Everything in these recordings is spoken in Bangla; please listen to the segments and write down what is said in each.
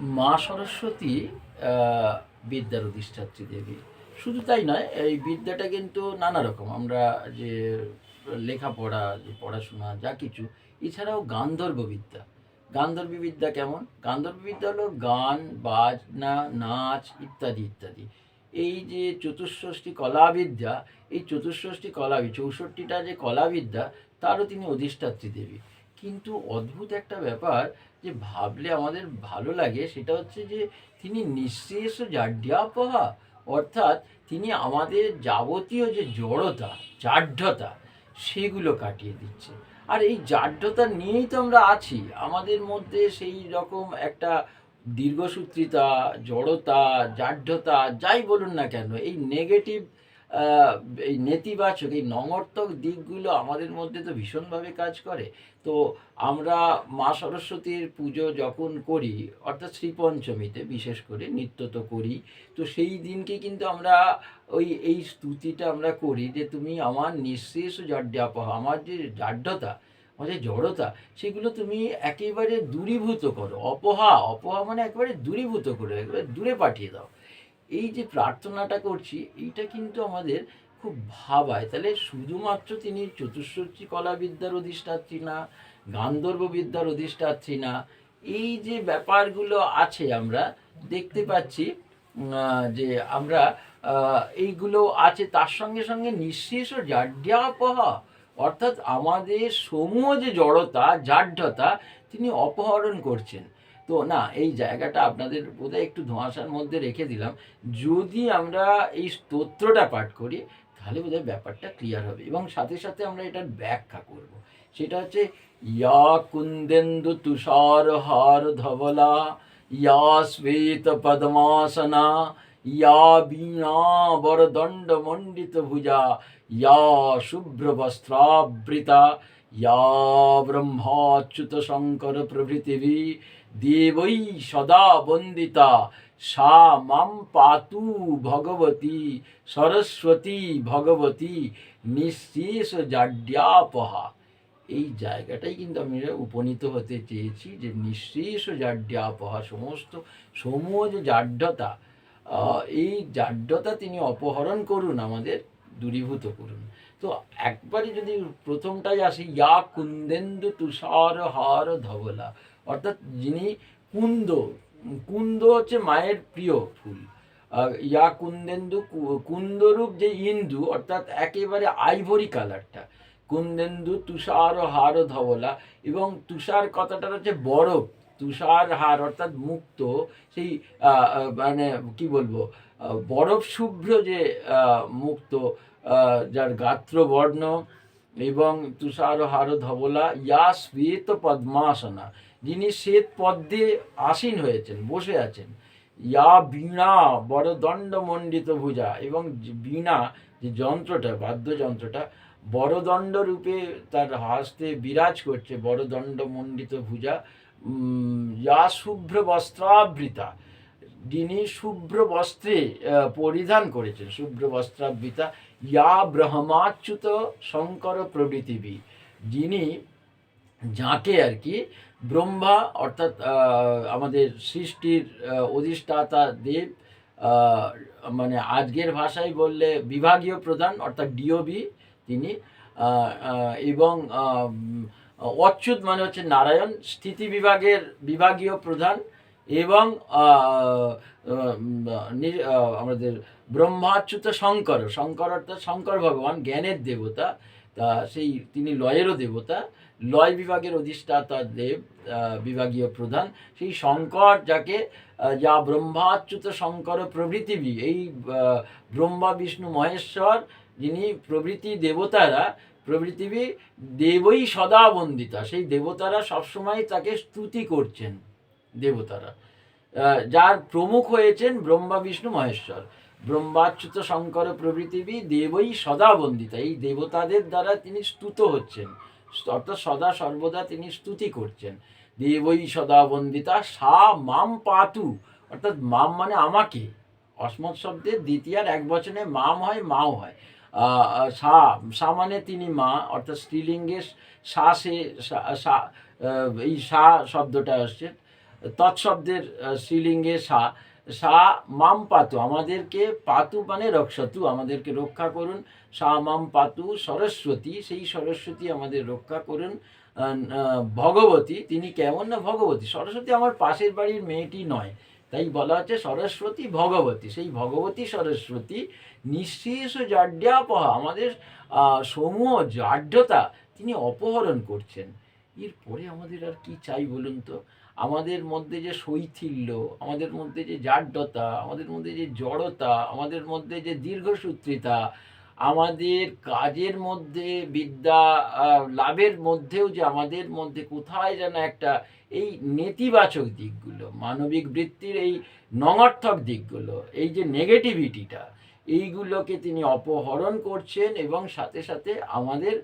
মা সরস্বতী বিদ্যার অধিষ্ঠাত্রী দেবী। শুধু তাই নয়, এই বিদ্যাটা কিন্তু নানা রকম। আমরা যে লেখাপড়া, যে পড়াশোনা, যা কিছু, এছাড়াও গান্ধর্ব বিদ্যা গান্ধর্বী বিদ্যা কেমন? গান্ধর্বী বিদ্যা হলো গান, বাজনা, নাচ ইত্যাদি ইত্যাদি। এই যে চতুষ্ষষ্ঠী কলাবিদ্যা, এই চতুষ্ষষ্ঠী কলা চৌষট্টিটা যে কলাবিদ্যা, তারও তিনি অধিষ্ঠাত্রী দেবী। কিন্তু অদ্ভুত একটা ব্যাপার যে ভাবলে আমাদের ভালো লাগে সেটা হচ্ছে যে তিনি নিঃশেষ জাড্যাপহা, অর্থাৎ তিনি আমাদের যাবতীয় যে জড়তা জাঢ্যতা সেগুলো কাটিয়ে দিচ্ছে। আর এই জাঢ্যতা নিয়েই তো আমরা আছি। আমাদের মধ্যে সেই রকম একটা দীর্ঘসূত্রিতা, জড়তা জাঢ্যতা যাই বলুন না কেন, এই নেগেটিভ এই নেতিবাচক, এই নমর্থক দিকগুলো আমাদের মধ্যে তো ভীষণভাবে কাজ করে। তো আমরা মা সরস্বতীর পুজো যখন করি, অর্থাৎ শ্রীপঞ্চমীতে বিশেষ করে নিত্য তো করি, তো সেই দিনকে কিন্তু আমরা ওই, এই স্তুতিটা আমরা করি যে তুমি আমার নিঃশেষ জাড্যাপহ আমার যে জাড্যতা যে জড়তা, সেগুলো তুমি একেবারে দূরীভূত করো। অপহা অপহা মানে একেবারে দূরীভূত করো, একেবারে দূরে পাঠিয়ে দাও। এই যে প্রার্থনাটা করছি, এইটা কিন্তু আমাদের খুব ভাবায়। তাহলে শুধুমাত্র তিনি চতুষ্ষষ্ঠী কলাবিদ্যার অধিষ্ঠাত্রী না, গান্ধর্ব বিদ্যার অধিষ্ঠাত্রী না, এই যে ব্যাপারগুলো আছে আমরা দেখতে পাচ্ছি যে আমরা এইগুলো আছে, তার সঙ্গে সঙ্গে নিঃশেষ জাড্যাপহা, অর্থাৎ আমাদের সমূহ যে জড়তা জাঢ্যতা তিনি অপহরণ করছেন। তো না, এই জায়গাটা আপনাদের বোধহয় একটু ধোঁয়াশার মধ্যে রেখে দিলাম। যদি আমরা এই স্তোত্রটা পাঠ করি, তাহলে বোধহয় ব্যাপারটা ক্লিয়ার হবে। এবং সাথে সাথে আমরা এটার ব্যাখ্যা করব। সেটা হচ্ছে, ইয়া কুন্দেন্দু তুষার হার ধবলা, ইয়া শ্বেত পদ্মাসনা, ইয়া বীণা বরদণ্ড মণ্ডিত ভুজা, ইয়া শুভ্র বস্ত্রাবৃতা, ইয়া ব্রহ্মাচ্যুত শঙ্কর প্রভৃতিভি দেবৈ সদা বন্দিতা, সা মাম পাতু ভগবতী, সরস্বতী ভগবতী, নিঃশেষ জাড্যাপহা এই জায়গাটাই কিন্তু আমি উপনীত হতে চেয়েছি যে নিঃশেষ জাড্যাপহা সমস্ত সমূহ যে জাড্যতা এই জাড্যতা তিনি অপহরণ করুন, আমাদের দূরীভূত করুন। তো একবারে যদি প্রথমটাই আসি, ইয়া কুন্দেন্দু তুষার হার ধবলা অর্থাৎ যিনি কুন্দ কুন্দ হচ্ছে মায়ের প্রিয় ফুল। ইয়া কুন্দেন্দু কুন্দরূপ যে ইন্দু, অর্থাৎ একেবারে আইভরি কালারটা কুন্দেন্দু, তুষার ও হার ও ধবলা এবং তুষার কথাটা হচ্ছে বরফ, তুষার হার অর্থাৎ মুক্ত, সেই মানে কি বলব বরফ শুভ্র যে মুক্ত যার গাত্র বর্ণ এবং তুষার হার ধবলা ইয়া শ্বেত পদ্মাসনা। যিনি শ্বেত পদ্মে আসীন হয়েছেন, বসে আছেন। ইয়া বীণা, বড় দণ্ডমণ্ডিত ভুজা এবং বীণা, যে যন্ত্রটা, বাদ্যযন্ত্রটা বড়দণ্ড রূপে তার হাসতে বিরাজ করছে বড়দণ্ডমণ্ডিত ভুজা। ইয়া শুভ্র বস্ত্রাবৃতা। যিনি শুভ্র বস্ত্রে পরিধান করেছেন, শুভ্র বস্ত্রাবৃতা ইয়া ব্রহ্মাচ্যুত শঙ্কর প্রভৃতিবি যিনি যাকে আর কি ব্রহ্মা অর্থাৎ আমাদের সৃষ্টির অধিষ্ঠাতা দেব মানে আজকের ভাষায় বললে বিভাগীয় প্রধান অর্থাৎ ডিওবি তিনি এবং অচ্যুত মানে হচ্ছে নারায়ণ স্থিতি বিভাগের বিভাগীয় প্রধান এবং আমাদের ব্রহ্মাচ্যুত শঙ্কর শঙ্কর অর্থাৎ শঙ্কর ভগবান, জ্ঞানের দেবতা, তা সেই তিনি লয়েরও দেবতা, লয় বিভাগের অধিষ্ঠাতা দেব বিভাগীয় প্রধান, সেই শঙ্কর যাকে যা ব্রহ্মাচ্যুত শঙ্কর প্রভৃতিবি, এই ব্রহ্মা, বিষ্ণু, মহেশ্বর যিনি প্রভৃতি দেবতারা, প্রভৃতিবি দেবই সদা বন্দিতা, সেই দেবতারা সবসময় তাকে স্তুতি করছেন। দেবতারা। যার প্রমুখ হয়েছেন ব্রহ্মা, বিষ্ণু, মহেশ্বর। ব্রহ্মাচ্যুত শঙ্কর প্রভৃতিবি দেবই সদা বন্দিতা। এই দেবতাদের দ্বারা তিনি স্তুত হচ্ছেন। অর্থাৎ সদা সর্বদা তিনি স্তুতি করছেন। দেবই সদা বন্দিতা, সা মাম পাতু। অর্থাৎ মাম মানে আমাকে। অসমত শব্দের দ্বিতীয়ার এক বচনে মাম হয়, মাও হয়। সা সা মানে তিনি মা, অর্থাৎ স্ত্রীলিঙ্গে সা সে, সা- সা এই সা শব্দটা আসছে। তৎশব্দের শ্রীলিঙ্গে সা সা মাম পাতু, আমাদেরকে পাতু মানে রক্ষাতু, আমাদেরকে রক্ষা করুন। সা মাম পাতু সরস্বতী, সেই সরস্বতী আমাদের রক্ষা করুন। ভগবতী, তিনি কেমন না ভগবতী? সরস্বতী আমার পাশের বাড়ির মেয়েটি নয়, তাই বলা হচ্ছে সরস্বতী ভগবতী। সেই ভগবতী সরস্বতী নিঃশেষ জাড্যাপহা আমাদের সমূহ জাড্যতা তিনি অপহরণ করছেন। এরপরে আমাদের আর কি চাই বলুন তো? আমাদের মধ্যে যে শৈথিল্য, আমাদের মধ্যে যে জাড্যতা আমাদের মধ্যে যে জড়তা, আমাদের মধ্যে যে দীর্ঘসূত্রিতা, আমাদের কাজের মধ্যে বিদ্যা লাভের মধ্যেও যে আমাদের মধ্যে কোথায় যেন একটা এই নেতিবাচক দিকগুলো, মানবিক বৃত্তির এই নঙর্থক দিকগুলো, এই যে নেগেটিভিটিটা এইগুলোকে তিনি অপহরণ করছেন এবং সাথে সাথে আমাদের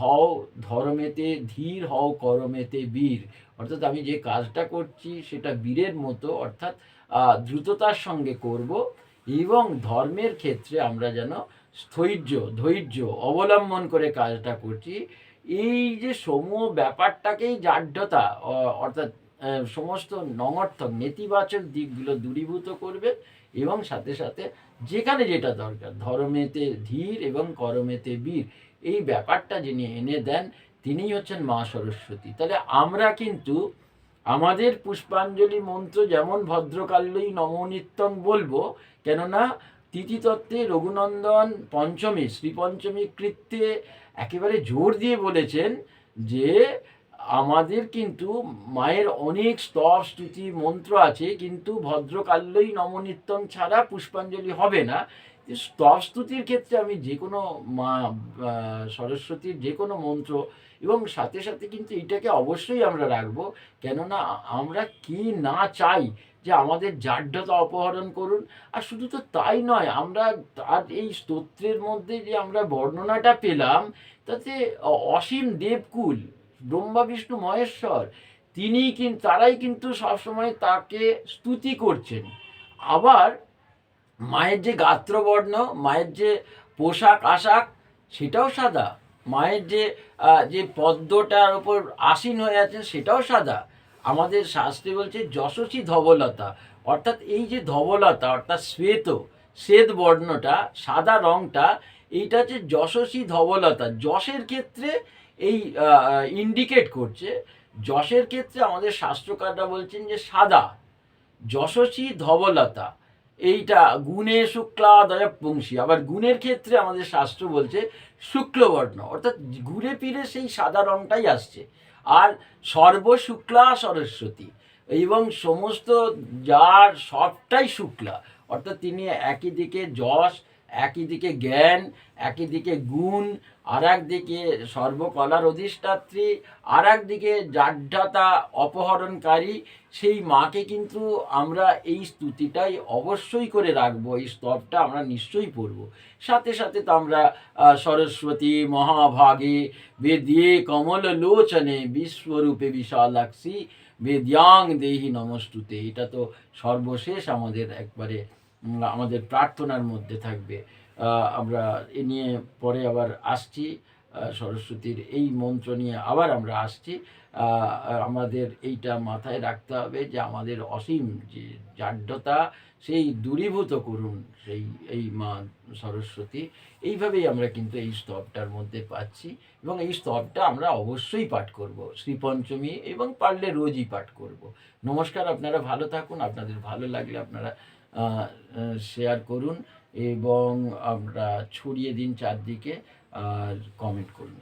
হও ধর্মেতে ধীর, হও করমেতে বীর। অর্থাৎ আমি যে কাজটা করছি সেটা বীরের মতো, অর্থাৎ দ্রুততার সঙ্গে করব এবং ধর্মের ক্ষেত্রে আমরা যেন স্থৈর্য ধৈর্য অবলম্বন করে কাজটা করছি। এই যে সমূহ ব্যাপারটাকেই জাড্যতা অর্থাৎ সমস্ত নঙর্থক নেতিবাচক দিকগুলো দূরীভূত করবে এবং সাথে সাথে যেখানে যেটা দরকার, ধর্মেতে ধীর এবং করমেতে বীর। এই ব্যাপারটা যিনি এনে দেন, তিনিই হচ্ছেন মা সরস্বতী। তাহলে আমরা কিন্তু আমাদের পুষ্পাঞ্জলি মন্ত্র যেমন ভদ্রকাল্যই নমনিত্যং বলব, কেননা তিথিতত্ত্বে রঘুনন্দন পঞ্চমী, শ্রীপঞ্চমী কৃত্যে একেবারে জোর দিয়ে বলেছেন যে আমাদের কিন্তু মায়ের অনেক স্তব, স্তুতি, মন্ত্র আছে, কিন্তু ভদ্রকাল্যই নমনিত্যং ছাড়া পুষ্পাঞ্জলি হবে না। স্তুতির ক্ষেত্রে আমি যে কোনো মা সরস্বতীর যে কোনো মন্ত্র এবং সাথে সাথে কিন্তু এটাকে অবশ্যই আমরা রাখব। কেননা আমরা কি না চাই যে আমাদের জাড্যতা অপহরণ করুন। আর শুধু তো তাই নয়, আমরা তার এই স্তোত্রের মধ্যে যে আমরা বর্ণনাটা পেলাম, তাতে অসীম দেবকুল, ব্রহ্মা, বিষ্ণু, মহেশ্বর, তিনি কিন্তু তারাই কিন্তু সবসময় তাকে স্তুতি করছেন। আবার মায়ের যে গাত্রবর্ণ, মায়ের যে পোশাক আশাক, সেটাও সাদা। মায়ের যে যে পদ্মটার ওপর আসীন হয়ে আছে সেটাও সাদা। আমাদের শাস্ত্রে বলছে যশস্বী ধবলতা। অর্থাৎ এই যে ধবলতা, অর্থাৎ শ্বেত শ্বেত বর্ণটা, সাদা রংটা, এইটা হচ্ছে যশস্বী ধবলতা। যশের ক্ষেত্রে এই ইন্ডিকেট করছে, যশের ক্ষেত্রে আমাদের শাস্ত্রকাররা বলছেন যে সাদা। যশস্বী ধবলতা। এইটা গুণে শুক্লাদয় পুংশী আবার গুণের ক্ষেত্রে আমাদের শাস্ত্র বলছে শুক্লবর্ণ। অর্থাৎ ঘুরে ফিরে সেই সাদা রঙটাই আসছে। আর সর্বশুক্লা সরস্বতী। এবং সমস্ত যার সবটাই শুক্লা। অর্থাৎ তিনি একই দিকে যশ একই দিকে জ্ঞান, একই দিকে গুণ আর একদিকে সর্বকলার অধিষ্ঠাত্রী আর একদিকে জাড্ডাতা অপহরণকারী। সেই মাকে কিন্তু আমরা এই স্তুতিটাই অবশ্যই করে রাখব, এই স্তবটা আমরা নিশ্চয়ই পড়ব। সাথে সাথে তো আমরা সরস্বতী মহাভাগে বেদিয়ে কমল লোচনে বিশ্বরূপে বিশালাক্ষী বেদ্যাং দেহি নমস্তুতে। এটা তো সর্বশেষ আমাদের একবারে আমাদের প্রার্থনার মধ্যে থাকবে। আমরা এ নিয়ে পরে আবার আসছি। সরস্বতীর এই মন্ত্র নিয়ে আবার আমরা আসছি। আমাদের এইটা মাথায় রাখতে হবে যে আমাদের অসীম যে জাড্যতা সেই দূরীভূত করুন সেই, এই মা সরস্বতী, এইভাবেই আমরা কিন্তু এই স্তবটার মধ্যে পাচ্ছি। এবং এই স্তবটা আমরা অবশ্যই পাঠ করব। শ্রীপঞ্চমী এবং পারলে রোজই পাঠ করব। নমস্কার, আপনারা ভালো থাকুন। আপনাদের ভালো লাগলে আপনারা শেয়ার করুন এবং আমরা ছড়িয়ে দিন চারদিকে আর কমেন্ট করুন।